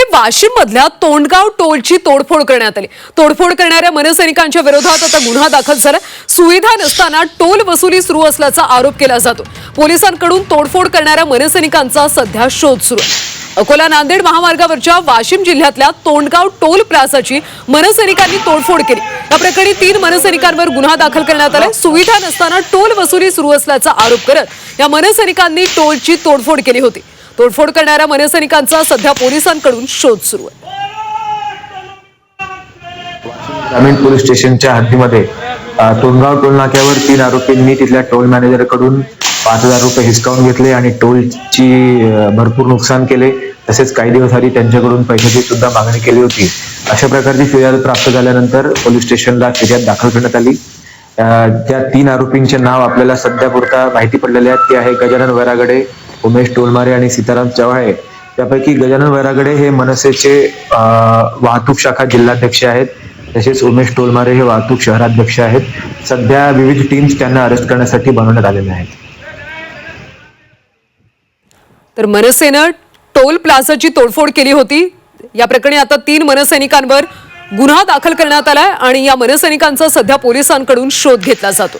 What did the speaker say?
इकडे वाशिम मधल्या तोंडगाव टोलची तोडफोड करण्यात आली. तोडफोड करणाऱ्या मनसैनिकांच्या विरोधात आता गुन्हा दाखल झाला. सुविधा नसताना टोल वसुली सुरू असल्याचा आरोप केला जातो. पोलिसांकडून तोडफोड करणाऱ्या मनसैनिकांचा सध्या शोध सुरू आहे. अकोला नांदेड महामार्गावरच्या वाशिम जिल्ह्यातल्या तोंडगाव टोल प्लाझाची मनसैनिकांनी तोडफोड केली. या प्रकरणी तीन मनसैनिकांवर गुन्हा दाखल करण्यात आलाय. सुविधा नसताना टोल वसुली सुरू असल्याचा आरोप करत या मनसैनिकांनी टोलची तोडफोड केली होती. तोडफोड करणाऱ्या मनसैनिकांचा सध्या पोलिसांकडून शोध सुरू आहे. ग्रामीण पोलीस स्टेशनच्या हद्दीमध्ये तोंडगाव टोल नाक्यावर तीन आरोपींनी तिथल्या टोल मॅनेजरकडून पाच हजार रुपये हिसकावून घेतले आणि टोलची भरपूर नुकसान केले. तसेच काही दिवस आधी त्यांच्याकडून पैशाची सुद्धा मागणी केली होती. अशा प्रकारची फिर्याद प्राप्त झाल्यानंतर पोलीस स्टेशनला फिर्याद दाखल करण्यात आली. त्या तीन आरोपींचे नाव आपल्याला सध्या पुरता माहिती पडलेले आहेत. ते आहे गजानन वैरागडे उमेश टोलमारे आणि सीताराम चव्हाळे त्यापैकी गजानन वैरागडे हे मनसेचे वाहतूक शाखा जिल्हाध्यक्ष आहेत. तसेच उमेश टोलमारे हे वाहतूक शहराध्यक्ष आहेत. सध्या विविध टीम्स त्यांना अरेस्ट करण्यासाठी बनवण्यात आलेल्या आहेत. तर मनसेनं टोल प्लाझाची तोडफोड केली होती. या प्रकरणी आता तीन मनसैनिकांवर गुन्हा दाखल करण्यात आलाय आणि या मनसैनिकांचा सध्या पोलिसांकडून शोध घेतला जातो.